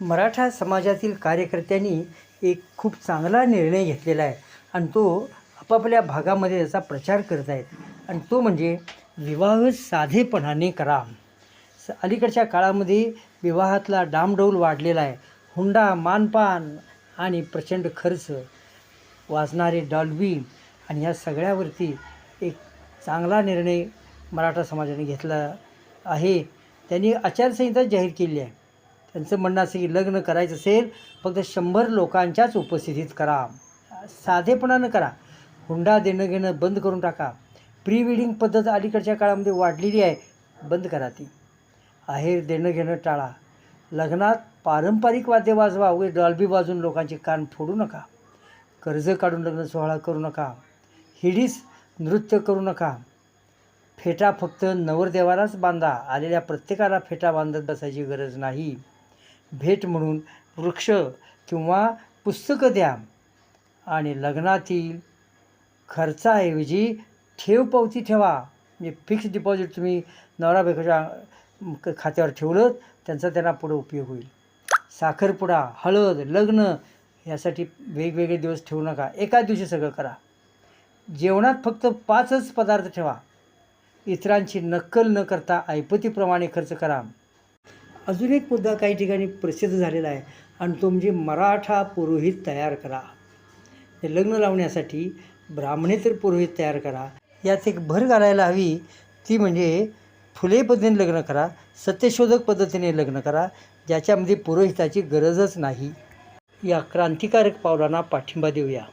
मराठा समाजातील कार्यकर्त्यांनी एक खूप चांगला निर्णय घेतलेला आहे आणि तो आपापल्या भागामध्ये त्याचा प्रचार करत आहेत. आणि तो म्हणजे विवाह साधेपणाने करा. स अलीकडच्या काळामध्ये विवाहातला डामडौल वाढलेला आहे. हुंडा मानपान आणि प्रचंड खर्च वाजणारे डॉल्बी आणि ह्या सगळ्यावरती एक चांगला निर्णय मराठा समाजाने घेतला आहे. त्यांनी आचारसंहिता जाहीर केली आहे. त्यांचं म्हणणं असं की लग्न करायचं असेल फक्त शंभर लोकांच्याच उपस्थितीत करा. साधेपणानं करा. हुंडा देणं घेणं बंद करून टाका. प्री वेडिंग पद्धत अलीकडच्या काळामध्ये वाढलेली आहे बंद करा ती. आहेर देणं घेणं टाळा. लग्नात पारंपरिक वाद्य वाजवा उगे डॉल्बी वाजून लोकांचे कान फोडू नका. कर्ज काढून लग्न सोहळा करू नका. हिडीस नृत्य करू नका. फेटा फक्त नवरदेवालाच बांधा. आलेल्या प्रत्येकाला फेटा बांधत बसायची गरज नाही. भेट म्हणून वृक्ष किंवा पुस्तकं द्या. आणि लग्नातील खर्चाऐवजी ठेव पावती ठेवा. म्हणजे फिक्स डिपॉझिट तुम्ही नवरा बायकोच्या क- खात्यावर ठेवलं त्यांचा त्यांना पुढं उपयोग होईल. साखरपुडा हळद लग्न यासाठी वेगवेगळे दिवस ठेवू नका. एका दिवशी सगळं करा. जेवणात फक्त पाचच पदार्थ ठेवा. इतरांची नक्कल न करता ऐपतीप्रमाणे खर्च करा. अजून एक मुद्दा काही ठिकाणी प्रसिद्ध झालेला आहे आणि तो म्हणजे मराठा पुरोहित तयार करा. हे लग्न लावण्यासाठी ब्राह्मणेतर पुरोहित तयार करा. यात एक भर घालायला हवी. ती म्हणजे फुले पद्धतीने लग्न करा सत्यशोधक पद्धतीने लग्न करा ज्याच्यामध्ये पुरोहिताची गरजच नाही. या क्रांतिकारक पावलांना पाठिंबा देऊया.